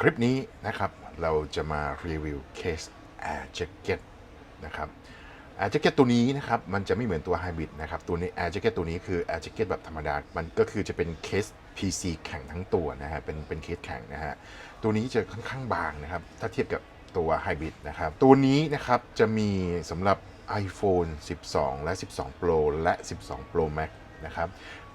คลิปนี้นะครับเราจะมารีวิวเคส Air Jacket นะครับ Air Jacket ตัวนี้นะครับมันจะไม่เหมือนตัว Hybrid นะครับตัวนี้ Air Jacket ตัวนี้คือ Air Jacket แบบธรรมดา มันก็คือจะเป็นเคส PC แข็งทั้งตัวนะฮะเป็นเป็นเคสแข็งนะฮะตัวนี้จะค่อนข้างบางนะครับถ้าเทียบกับตัว Hybrid นะครับตัวนี้นะครับจะมีสำหรับ iPhone 12 และ 12 Pro และ 12 Pro Max นะครับ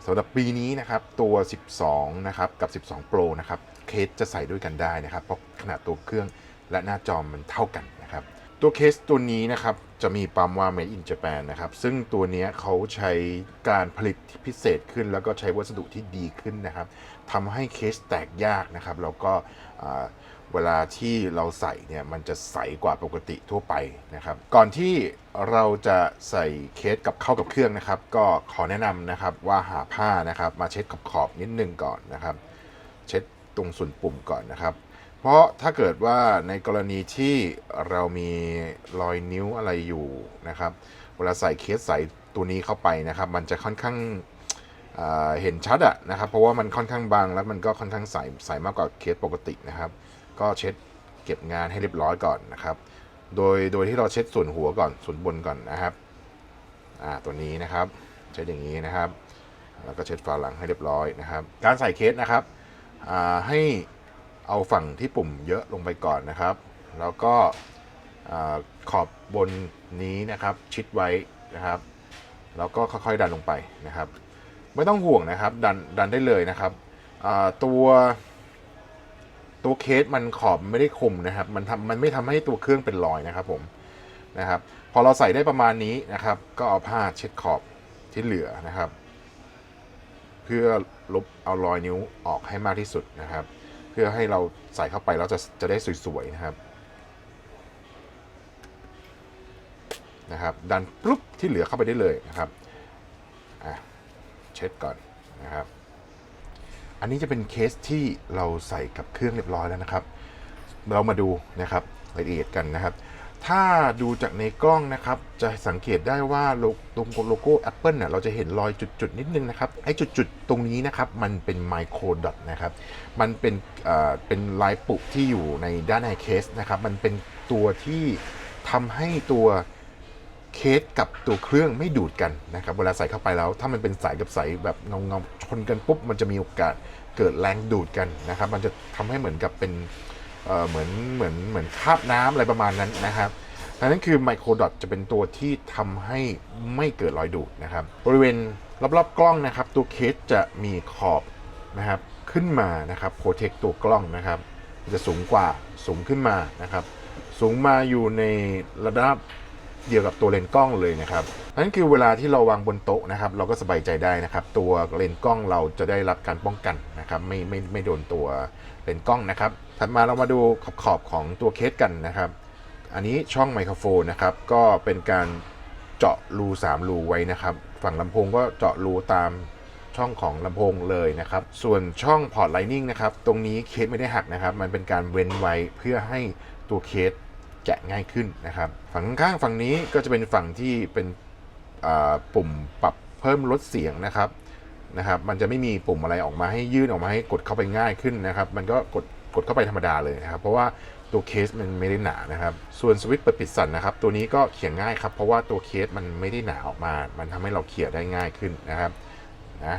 สำหรับปีนี้นะครับตัว 12 นะครับกับ 12 Pro นะครับ เคสจะใส่ด้วยกันได้นะครับ เพราะขนาดตัวเครื่องและหน้าจอมันเท่ากันนะครับ ตัวเคสตัวนี้นะครับจะมีปั๊มว่า Made in Japan นะครับ ซึ่งตัวนี้เขาใช้การผลิตที่พิเศษขึ้น แล้วก็ใช้วัสดุที่ดีขึ้นนะครับทำให้เคสแตกยากนะครับ แล้วก็เวลาที่เราใส่เนี่ยมันจะใสกว่าปกติทั่วไปนะครับ ก่อนที่เราจะใส่เคสกับเข้ากับเครื่องนะครับ ก็ขอแนะนำนะครับว่าหาผ้านะครับ มาเช็ดขอบขอบๆนิดนึงก่อนนะครับ เช็ด ตรงส่วนปุ่มก่อนนะครับ เพราะถ้าเกิดว่าในกรณีที่เรามีรอยนิ้วอะไรอยู่นะครับ เวลาใส่เคสใส่ตัวนี้เข้าไปนะครับ มันจะค่อนข้างเเห็นชัดอะนะครับ เพราะว่ามันค่อนข้างบางแล้วมันก็ค่อนข้างใสใสมากกว่าเคสปกตินะครับ ก็เช็ดเก็บงานให้เรียบร้อยก่อนนะครับ โดยโดยที่เราเช็ดส่วนหัวก่อนส่วนบนก่อนนะครับอ่าตัวนี้นะครับ เช็ดอย่างนี้นะครับ แล้วก็เช็ดฝาหลังให้เรียบร้อยนะครับ การใส่เคสนะครับ ให้เอาฝั่งที่ปุ่มเยอะลงไปก่อนนะครับ แล้วก็ขอบบนนี้นะครับชิดไว้นะครับ แล้วก็ค่อยๆดันลงไปนะครับ ไม่ต้องห่วงนะครับดันดันได้เลยนะครับตัวตัวเคสมันขอบไม่ได้คมนะครับมันทำมันไม่ทำให้ตัวเครื่องเป็นรอยนะครับผมนะครับ พอเราใส่ได้ประมาณนี้นะครับ ก็เอาผ้าเช็ดขอบที่เหลือนะครับ เพื่อลบเอารอยนิ้วออกให้มากที่สุดนะครับ เพื่อให้เราใส่เข้าไปแล้วจะจะได้สวยๆนะครับนะครับ ดันปุ๊บที่เหลือเข้าไปได้เลยนะครับอะเช็ดก่อนนะครับ อันนี้จะเป็นเคสที่เราใส่กับเครื่องเรียบร้อยแล้วนะครับ เรามาดูนะครับรายละเอียดกันนะครับ ถ้าดูจากในกล้องนะครับ จะสังเกตได้ว่าตรงโลโก้ Apple เนี่ยเราจะเห็นรอยจุดๆ นิดนึงนะครับ ไอ้จุดๆ ตรงนี้นะครับ มันเป็นไมโครดอทนะครับ มันเป็นเอ่อเป็นลายปุกที่อยู่ในด้านในเคสนะครับ มันเป็นตัวที่ทำให้ตัวเคสกับตัวเครื่องไม่ดูดกันนะครับ เวลาใส่เข้าไปแล้ว ถ้ามันเป็นสายกับสายแบบงาเงาๆชนกันปุ๊บ มันจะมีโอกาสเกิดแรงดูดกันนะครับ มันจะทำให้เหมือนกับเป็น เอ่อเหมือนเหมือนเหมือนคาบน้ำอะไรประมาณนั้นนะครับดังนั้นคือไมโครดอทจะเป็นตัวที่ทำให้ไม่เกิดรอยดูดนะครับ บริเวณรอบๆกล้องนะครับ ตัวเคสจะมีขอบนะครับขึ้นมานะครับโปรเทคตัวกล้องนะครับ จะสูงกว่าสูงขึ้นมานะครับ สูงมาอยู่ในระดับ เดียวกับตัวเลนส์กล้องเลยนะครับนั่นคือเวลาที่เราวางบนโต๊ะนะครับ เราก็สบายใจได้นะครับ ตัวเลนส์กล้องเราจะได้รับการป้องกันนะครับ ไม่ไม่ไม่โดนตัวเลนส์กล้องนะครับ ถัดมาเรามาดูขอบขอบของตัวเคสกันนะครับ อันนี้ช่องไมโครโฟนนะครับ ก็เป็นการเจาะรู3รูไว้นะครับ ฝั่งลำโพงก็เจาะรูตามช่องของลำโพงเลยนะครับ ส่วนช่องพอร์ตไลนิ่งนะครับ ตรงนี้เคสไม่ได้หักนะครับ มันเป็นการเว้นไว้เพื่อให้ตัวเคส แกะง่ายขึ้นนะครับ ฝั่งข้างฝั่งนี้ก็จะเป็นฝั่งที่เป็นปุ่มปรับเพิ่มลดเสียงนะครับนะครับ มันจะไม่มีปุ่มอะไรออกมาให้ยื่นออกมาให้กดเข้าไปง่ายขึ้นนะครับ มันก็กดกดเข้าไปธรรมดาเลยนะครับ เพราะว่าตัวเคสมันไม่ได้หนานะครับ ส่วนสวิตช์เปิดปิดสั่นนะครับ ตัวนี้ก็เขียนง่ายครับ เพราะว่าตัวเคสมันไม่ได้หนาออกมา มันทำให้เราเขียนได้ง่ายขึ้นนะครับนะ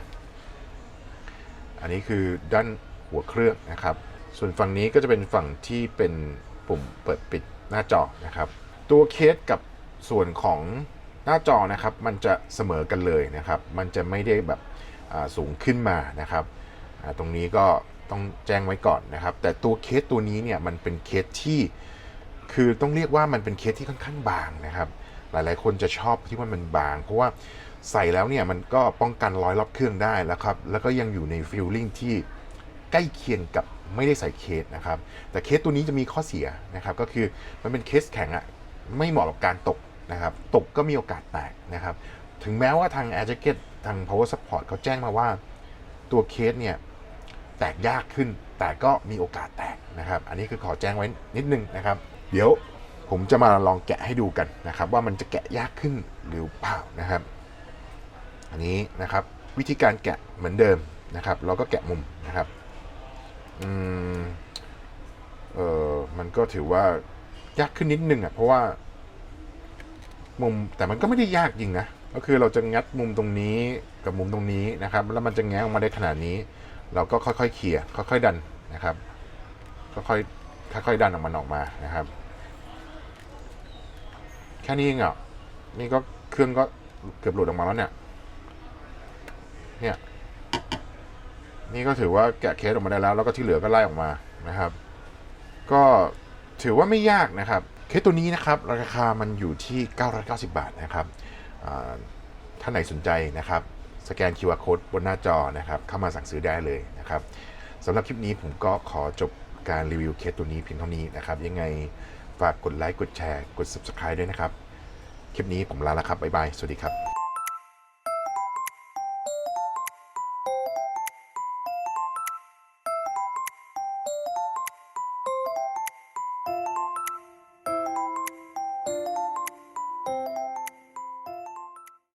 อันนี้คือด้านหัวเครื่องนะครับ ส่วนฝั่งนี้ก็จะเป็นฝั่งที่เป็นปุ่มเปิดปิด หน้าจอนะครับ ตัวเคสกับส่วนของหน้าจอนะครับ มันจะเสมอกันเลยนะครับ มันจะไม่ได้แบบสูงขึ้นมานะครับ ตรงนี้ก็ต้องแจ้งไว้ก่อนนะครับ แต่ตัวเคสตัวนี้เนี่ยมันเป็นเคสที่คือต้องเรียกว่ามันเป็นเคสที่ค่อนข้างบางนะครับ หลายๆ คนจะชอบที่ว่ามันบาง เพราะว่าใส่แล้วเนี่ยมันก็ป้องกันรอยรอบเครื่องได้แล้วครับ แล้วก็ยังอยู่ในฟิลลิ่งที่ใกล้เคียงกับ ไม่ได้ใส่เคสนะครับ แต่เคสตัวนี้จะมีข้อเสียนะครับ ก็คือมันเป็นเคสแข็งอะไม่เหมาะกับการตกนะครับ ตกก็มีโอกาสแตกนะครับ ถึงแม้ว่าทาง Air Jacket ทาง Power Support เขาแจ้งมาว่าตัวเคสเนี่ยแตกยากขึ้น แต่ก็มีโอกาสแตกนะครับ อันนี้คือขอแจ้งไว้นิดนึงนะครับ เดี๋ยวผมจะมาลองแกะให้ดูกันนะครับ ว่ามันจะแกะยากขึ้นหรือเปล่านะครับ อันนี้นะครับวิธีการแกะเหมือนเดิมนะครับ เราก็แกะมุมนะครับ อืมก็ถือว่ายากขึ้นนิดนึงอะ เพราะว่า มุมแต่มันก็ไม่ได้ยากจริงนะก็คือเราจะงัดมุมตรงนี้กับมุมตรงนี้นะครับ แล้วมันจะแง้ออกมาได้ขนาดนี้ เราก็ค่อยๆเขี่ยค่อยๆดันนะครับค่อยๆค่อยๆดันออกมันออกมานะครับ แค่นี้เองอะนี่ก็เครื่องก็เกือบหลุดออกมาแล้วเนี่ย เนี่ย นี่ก็ถือว่าแกะเคสออกมาได้แล้ว แล้วก็ที่เหลือก็ไล่ออกมานะครับ ก็ถือว่าไม่ยากนะครับ เคสตัวนี้นะครับราคามันอยู่ที่ 990 บาทนะครับอ่าท่านไหนสนใจนะครับ สแกน QR code บนหน้าจอนะครับ เข้ามาสั่งซื้อได้เลยนะครับสำหรับคลิปนี้ผมก็ขอจบการรีวิวเคสตัวนี้เพียงเท่านี้นะครับ ยังไงฝากกดไลค์กดแชร์ กด Subscribe ด้วยนะครับ คลิปนี้ผมลาแล้วครับ บ๊ายบาย สวัสดีครับ